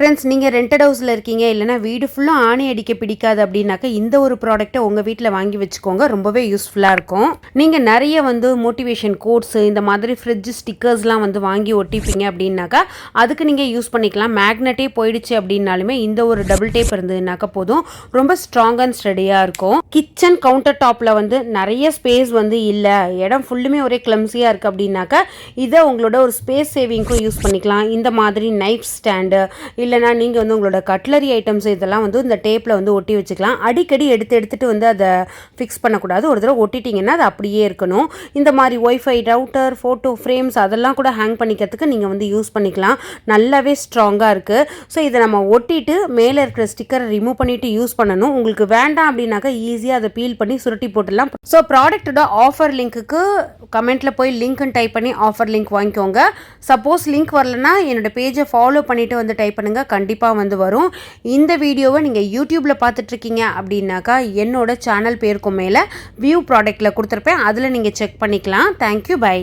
Friends நீங்கள் rented ஹவுஸில் இருக்கீங்க இல்லைனா வீடு ஃபுல்லாக ஆணி அடிக்க பிடிக்காது அப்படின்னாக்கா இந்த ஒரு ப்ராடக்ட்டை உங்கள் வீட்டில் வாங்கி வச்சுக்கோங்க. ரொம்பவே யூஸ்ஃபுல்லாக இருக்கும். நீங்கள் நிறைய வந்து மோட்டிவேஷன் கோட்ஸ் இந்த மாதிரி ஃப்ரிட்ஜ் ஸ்டிக்கர்ஸ்லாம் வந்து வாங்கி ஒட்டிப்பீங்க அப்படின்னாக்கா அதுக்கு நீங்கள் யூஸ் பண்ணிக்கலாம். மேக்னெட்டே போயிடுச்சு அப்படின்னாலுமே இந்த ஒரு டபுள் டேப் இருந்ததுனாக்கா போதும். ரொம்ப ஸ்ட்ராங் அண்ட் ஸ்டடியாக இருக்கும். கிச்சன் கவுண்டர் டாப்பில் வந்து நிறைய ஸ்பேஸ் வந்து இல்லை. இடம் ஃபுல்லுமே ஒரே கிளம்ஸியாக இருக்குது அப்படின்னாக்கா இதை உங்களோட ஒரு ஸ்பேஸ் சேவிங்க்கும் யூஸ் பண்ணிக்கலாம். இந்த மாதிரி நைஃப் ஸ்டாண்டு இல்லைனா நீங்கள் வந்து உங்களோட கட்லரி ஐட்டம்ஸ் இதெல்லாம் வந்து இந்த டேப்பில் வந்து ஒட்டி வச்சுக்கலாம். அடிக்கடி எடுத்து எடுத்துகிட்டு வந்து அதை ஃபிக்ஸ் பண்ணக்கூடாது. ஒரு தடவை ஒட்டிட்டிங்கன்னா அது அப்படியே இருக்கணும். இந்த மாதிரி ஒய்ஃபை ரவுட்டர் ஃபோட்டோ ஃப்ரேம்ஸ் அதெல்லாம் கூட ஹேங் பண்ணிக்கிறதுக்கு நீங்கள் வந்து யூஸ் பண்ணிக்கலாம். நல்லாவே ஸ்ட்ராங்காக இருக்குது ஸோ இதை நம்ம ஒட்டிட்டு மேலே இருக்கிற ஸ்டிக்கரை ரிமூவ் பண்ணிவிட்டு யூஸ் பண்ணணும். உங்களுக்கு வேண்டாம் அப்படின்னாக்கா ஈஸியாக அதை பீல் பண்ணி சுருட்டி போட்டுடலாம். ஸோ ப்ராடக்ட்டோட ஆஃபர் லிங்க்குக்கு கமெண்ட்டில் போய் லிங்க்னு டைப் பண்ணி ஆஃபர் லிங்க் வாங்கிக்கோங்க. சப்போஸ் லிங்க் வரலன்னா என்னோட பேஜை ஃபாலோ பண்ணிவிட்டு வந்து டைப் பண்ணுங்கள் கண்டிப்பாக வந்து வரும். இந்த வீடியோவை நீங்கள் யூடியூப்பில் பார்த்துட்ருக்கீங்க அப்படின்னாக்கா என்னோட சேனல் பேருக்கும் மேலே வியூ ப்ராடக்ட்டில் கொடுத்துருப்பேன். அதில் நீங்கள் செக் பண்ணிக்கலாம். Thank you bye